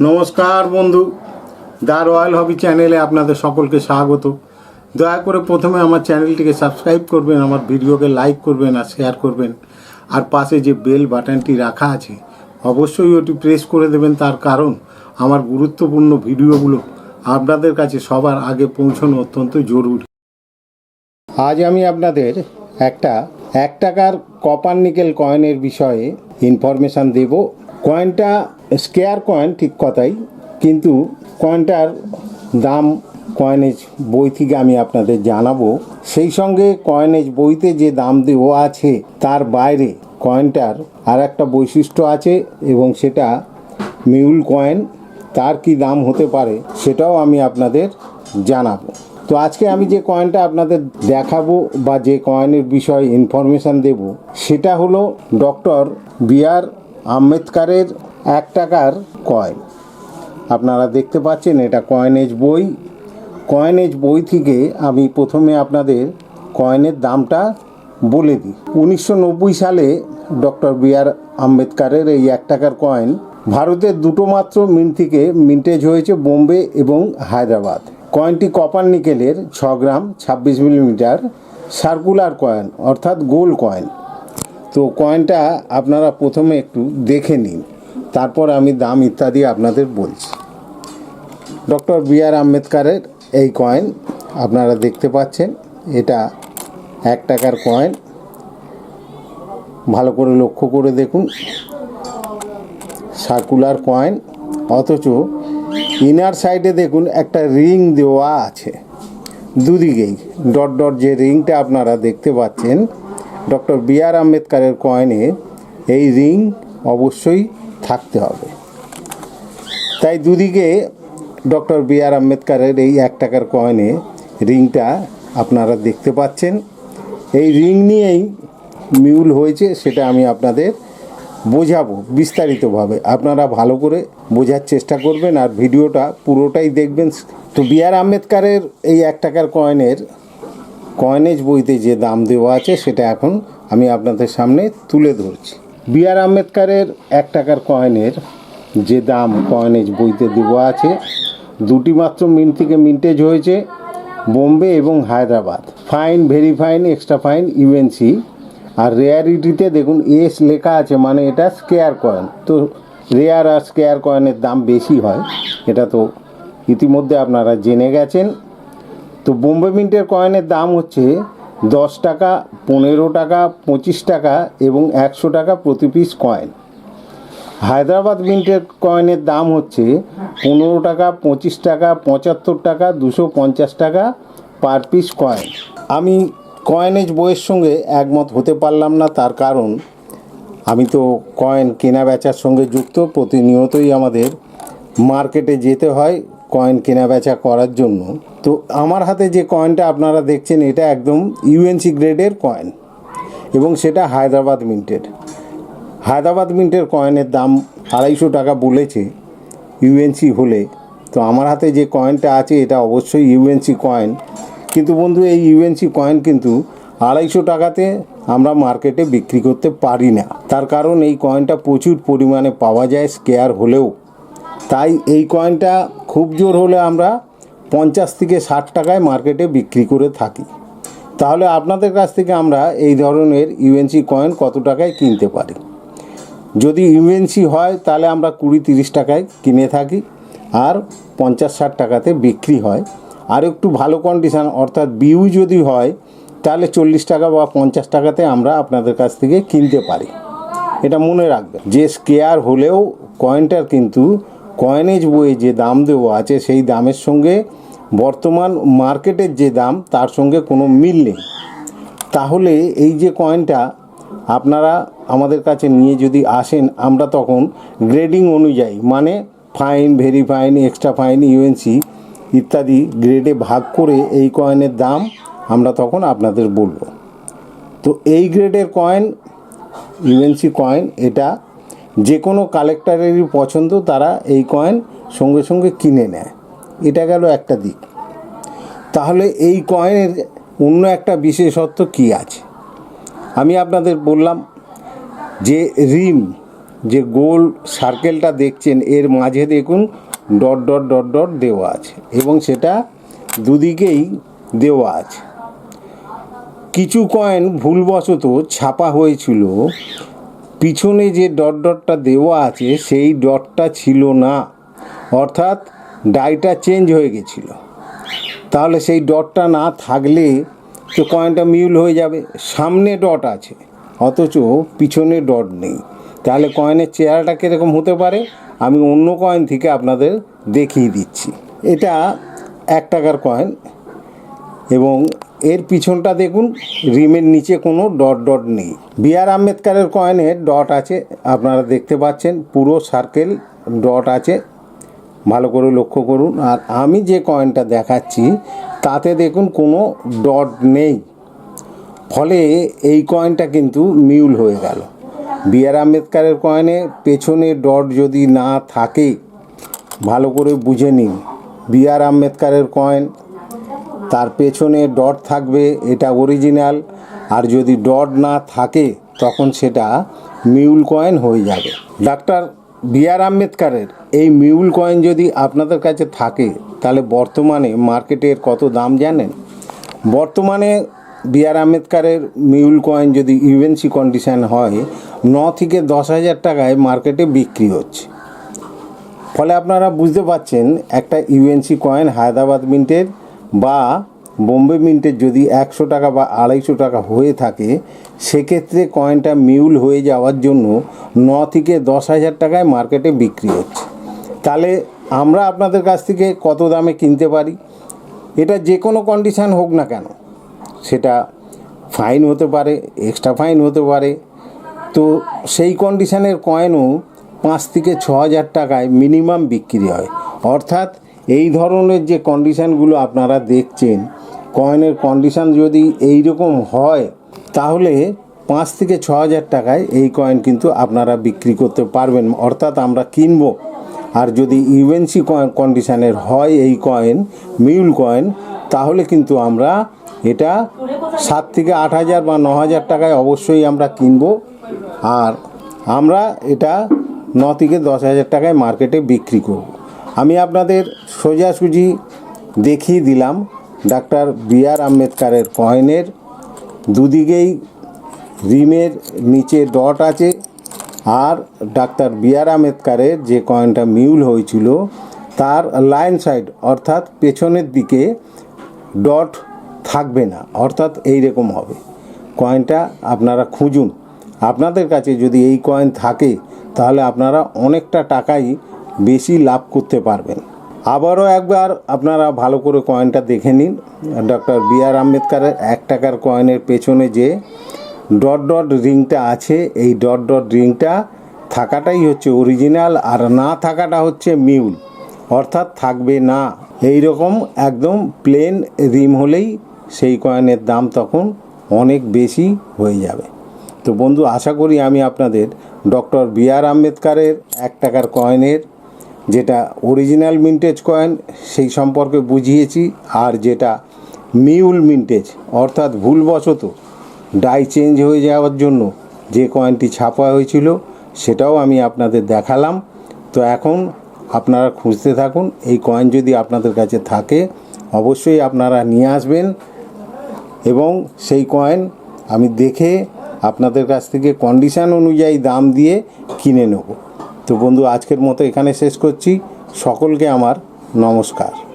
নমস্কার বন্ধু the royal হবি চ্যানেলে আপনাদের সকলকে স্বাগত। দয়া করে প্রথমে আমার চ্যানেলটিকে সাবস্ক্রাইব করবেন, আমার ভিডিওকে লাইক করবেন আর শেয়ার করবেন। আর পাশে যে বেল বাটনটি রাখা আছে, অবশ্যই ওটি প্রেস করে দেবেন। তার কারণ, আমার গুরুত্বপূর্ণ ভিডিওগুলো আপনাদের কাছে সবার আগে পৌঁছানো অত্যন্ত জরুরি। আজ আমি আপনাদের একটা এক টাকার কপার নিকেল কয়েনের বিষয়ে ইনফরমেশান দেব। কয়েনটা স্কেয়ার কয়েন ঠিক কথাই, কিন্তু কয়েনটার দাম কয়েনেজ বই থেকে আমি আপনাদের জানাব। সেই সঙ্গে কয়েনেজ বইতে যে দাম দেওয়া আছে তার বাইরে কয়েনটার আর একটা বৈশিষ্ট্য আছে এবং সেটা মিউল কয়েন তার কি দাম হতে পারে সেটাও আমি আপনাদের জানাব। তো আজকে আমি যে কয়েনটা আপনাদের দেখাবো বা যে কয়েনের বিষয়ে ইনফরমেশান দেব, সেটা হলো ডক্টর বি আর আম্বেদকারের এক টাকার কয়েন আপনারা দেখতে পাচ্ছেন এটা কয়েনেজ বই। কয়েনেজ বই থেকে আমি প্রথমে আপনাদের কয়েনের দামটা বলে দিই। উনিশশো নব্বই সালে ডক্টর বি আর আম্বেদকারের এই এক টাকার কয়েন ভারতের দুটো মাত্র মিন্ট থেকে মিন্টেজ হয়েছে বোম্বে এবং হায়দ্রাবাদ। কয়েনটি কপার নিকেলের ছ গ্রাম ছাব্বিশ মিলিমিটার সার্কুলার কয়েন অর্থাৎ গোল কয়েন তো কয়েনটা আপনারা প্রথমে একটু দেখে নিন। তারপর আমি দাম ইত্যাদি আপনাদের বলছি। ডক্টর বি আর আম্বেদকারের এই কয়েন আপনারা দেখতে পাচ্ছেন, এটা এক টাকার কয়েন। ভালো করে লক্ষ্য করে দেখুন, সার্কুলার কয়েন। অথচ ইনার সাইডে দেখুন, একটা রিং দেওয়া আছে। দুদিকেই, ডট ডট যে রিংটা আপনারা দেখতে পাচ্ছেন, ডক্টর বি আর আম্বেদকারের কয়েনে এই রিং অবশ্যই থাকতে হবে। তাই দুদিকে ডক্টর বি আর আম্বেদকারের এই এক টাকার কয়েনে রিংটা আপনারা দেখতে পাচ্ছেন। এই রিং নিয়েই মিউল হয়েছে, সেটা আমি আপনাদের বোঝাবো বিস্তারিতভাবে। আপনারা ভালো করে বোঝার চেষ্টা করবেন আর ভিডিওটা পুরোটাই দেখবেন। তো বি আর আম্বেদকারের এই এক টাকার কয়েনের কয়েনেজ বইতে যে দাম দেওয়া আছে, সেটা এখন আমি আপনাদের সামনে তুলে ধরছি। বি আর আম্বেদকারের এক টাকার কয়েনের যে দাম কয়েনেজ বইতে দেওয়া আছে, দুটি মাত্র মিন্ট থেকে মিন্টেজ হয়েছে, বোম্বে এবং Hyderabad. Fine, very fine, extra fine, UNC. আর রেয়ারিটিতে দেখুন, এস লেখা আছে মানে এটা স্কেয়ার কয়েন। তো রেয়ার আর স্কেয়ার কয়েনের দাম বেশি হয়, এটা তো ইতিমধ্যে আপনারা জেনে গেছেন। তো বোম্বে মিন্টের কয়েনের দাম হচ্ছে দশ টাকা, পনেরো টাকা, পঁচিশ টাকা এবং একশো টাকা প্রতি পিস কয়েন হায়দ্রাবাদ মিন্টের কয়েনের দাম হচ্ছে পনেরো টাকা, পঁচিশ টাকা, পঁচাত্তর টাকা, দুশো পঞ্চাশ টাকা পার পিস কয়েন আমি কয়েনেজ বইয়ের সঙ্গে একমত হতে পারলাম না, তার কারণ আমি তো কয়েন কেনা বেচার সঙ্গে যুক্ত, প্রতিনিয়তই আমাদের মার্কেটে যেতে হয়। কয়েন কেনা বেচা করার জন্য, তো আমার হাতে যে কয়েনটা আপনারা দেখছেন, এটা একদম ইউএনসি গ্রেডের কয়েন এবং সেটা হায়দ্রাবাদ মিন্টের হায়দ্রাবাদ মিন্টের কয়েনের দাম আড়াইশো টাকা বলেছে ইউএনসি হলে। তো আমার হাতে যে কয়েনটা আছে, এটা অবশ্যই ইউএনসি কয়েন কিন্তু বন্ধু, এই ইউএনসি কয়েন কিন্তু আড়াইশো টাকাতে আমরা মার্কেটে বিক্রি করতে পারি না। তার কারণ এই কয়েনটা প্রচুর পরিমাণে পাওয়া যায় স্কেয়ার হলেও। তাই এই কয়েনটা খুব জোর হলে আমরা পঞ্চাশ থেকে ষাট টাকায় মার্কেটে বিক্রি করে থাকি। তাহলে আপনাদের কাছ থেকে আমরা এই ধরনের ইউএনসি কয়েন কত টাকায় কিনতে পারি? যদি ইউএনসি হয়, তাহলে আমরা কুড়ি তিরিশ টাকায় কিনে থাকি আর পঞ্চাশ ষাট টাকাতে বিক্রি হয়। আর একটু ভালো কন্ডিশান অর্থাৎ বিউ যদি হয়, তাহলে চল্লিশ টাকা বা পঞ্চাশ টাকাতে আমরা আপনাদের কাছ থেকে কিনতে পারি। এটা মনে রাখবেন, যে স্কেয়ার হলেও কয়েনটার কিন্তু কয়েনেজ বইয়ে যে দাম দেওয়া আছে, সেই দামের সঙ্গে বর্তমান মার্কেটের যে দাম, তার সঙ্গে কোনো মিল নেই। তাহলে এই যে কয়েনটা আপনারা আমাদের কাছে নিয়ে যদি আসেন, আমরা তখন গ্রেডিং অনুযায়ী মানে fine very fine extra fine UNC ইত্যাদি গ্রেডে ভাগ করে এই কয়েনের দাম আমরা তখন আপনাদের বলব। তো এই গ্রেডের কয়েন ইউএনসি কয়েন এটা যে কোনো কালেক্টারেরই পছন্দ তারা এই কয়েন সঙ্গে সঙ্গে কিনে নেয়। এটা গেল একটা দিক। তাহলে এই কয়েনের অন্য একটা বিশেষত্ব কী আছে? আমি আপনাদের বললাম যে রিম, যে গোল সার্কেলটা দেখছেন, এর মাঝে দেখুন ডট ডট ডট ডট দেওয়া আছে এবং সেটা দুদিকেই দেওয়া আছে। কিছু কয়েন ভুলবশত ছাপা হয়েছিল পিছনে যে ডট ডটটা দেওয়া আছে, সেই ডটটা ছিল না। অর্থাৎ ডাইটা চেঞ্জ হয়ে গেছিল। তাহলে সেই ডটটা না থাকলে তো কয়েনটা মিউল হয়ে যাবে। সামনে ডট আছে, অথচ পিছনে ডট নেই। তাহলে কয়েনের চেহারাটা কীরকম হতে পারে? আমি অন্য কয়েন থেকে আপনাদের দেখিয়ে দিচ্ছি। এটা এক টাকার কয়েন এবং এর পিছনটা দেখুন, রিমের নিচে কোনো ডট ডট নেই। বি আর আম্বেদকারের কয়েনে ডট আছে, আপনারা দেখতে পাচ্ছেন, পুরো সার্কেল ডট আছে। ভালো করে লক্ষ্য করুন, আর আমি যে কয়েনটা দেখাচ্ছি, তাতে দেখুন কোনো ডট নেই। ফলে এই কয়েনটা কিন্তু মিউল হয়ে গেল। বি আর আম্বেদকারের কয়েনে পেছনে ডট যদি না থাকে, ভালো করে বুঝে নিন। বি আর আম্বেদকারের কয়েন তার পেছনে ডট থাকবে, এটা অরিজিনাল আর যদি ডট না থাকে, তখন সেটা মিউল কয়েন হয়ে যাবে। ডাক্তার বি আর আম্বেদকারের এই মিউল কয়েন যদি আপনাদের কাছে থাকে, তাহলে বর্তমানে মার্কেটের কত দাম জানেন? বর্তমানে বি আর আম্বেদকারের মিউল কয়েন যদি ইউএনসি কন্ডিশন হয়, ন থেকে দশ হাজার টাকায় মার্কেটে বিক্রি হচ্ছে। ফলে আপনারা বুঝতে পাচ্ছেন একটা ইউএনসি কয়েন হায়দ্রাবাদ মিন্টের বা বোম্বে মিন্টের যদি একশো টাকা বা আড়াইশো টাকা হয়ে থাকে, সেক্ষেত্রে কয়েনটা মিউল হয়ে যাওয়ার জন্য ন থেকে দশ হাজার টাকায় মার্কেটে বিক্রি হচ্ছে। তাহলে আমরা আপনাদের কাছ থেকে কত দামে কিনতে পারি? এটা যে কোনো কন্ডিশান হোক না কেন, সেটা ফাইন হতে পারে এক্সট্রা ফাইন হতে পারে। তো সেই কন্ডিশানের কয়েনও পাঁচ থেকে ছ হাজার টাকায় মিনিমাম বিক্রি হয়। অর্থাৎ এই ধরনের যে কন্ডিশানগুলো আপনারা দেখছেন কয়েনের কন্ডিশান যদি এই রকম হয়, তাহলে পাঁচ থেকে ছ হাজার টাকায় এই কয়েন কিন্তু আপনারা বিক্রি করতে পারবেন। অর্থাৎ আমরা কিনবো। আর যদি ইউএনসি কন্ডিশানের হয় এই কয়েন মিউল কয়েন তাহলে কিন্তু আমরা এটা সাত থেকে আট হাজার বা ন হাজার টাকায় অবশ্যই আমরা কিনবো। আর আমরা এটা ন থেকে দশ হাজার টাকায় মার্কেটে বিক্রি করব। আমি আপনাদের সোজাসুজি দেখিয়ে দিলাম ডাক্তার বি আর আম্বেদকারের কয়েনের। দুদিকেই রিমের নিচে ডট আছে। আর ডাক্তার বি আর আম্বেদকারের যে কয়েনটা মিউল হয়েছিল, তার লাইন সাইড অর্থাৎ পেছনের দিকে ডট থাকবে না, অর্থাৎ এই রকম হবে। কয়েনটা আপনারা খুঁজুন। আপনাদের কাছে যদি এই কয়েন থাকে, তাহলে আপনারা অনেকটা টাকাই বেশি লাভ করতে পারবেন। আবারও একবার আপনারা ভালো করে কয়েনটা দেখে নিন। ডক্টর বি আর আম্বেদকারের এক টাকার কয়েনের পেছনে যে ডট ডট রিংটা আছে, এই ডট ডট রিংটা থাকাটাই হচ্ছে অরিজিনাল আর না থাকাটা হচ্ছে মিউল অর্থাৎ থাকবে না। এই রকম একদম প্লেন রিম হলেই সেই কয়েনের দাম তখন অনেক বেশি হয়ে যাবে। তো বন্ধু, আশা করি আমি আপনাদের ডক্টর বি আর আম্বেদকারের এক টাকার কয়েনের যেটা অরিজিনাল মিন্টেজ কয়েন সেই সম্পর্কে বুঝিয়েছি। আর যেটা মিউল মিন্টেজ অর্থাৎ ভুলবশত ডাই চেঞ্জ হয়ে যাওয়ার জন্য যে কয়েনটি ছাপা হয়েছিল, সেটাও আমি আপনাদের দেখালাম। তো এখন আপনারা খুঁজতে থাকুন, এই কয়েন যদি আপনাদের কাছে থাকে, অবশ্যই আপনারা নিয়ে আসবেন। এবং সেই কয়েন আমি দেখে আপনাদের কাছ থেকে কন্ডিশান অনুযায়ী দাম দিয়ে কিনে নেব। তো বন্ধু আজকের মতো এখানে শেষ করছি। সকলকে আমার নমস্কার।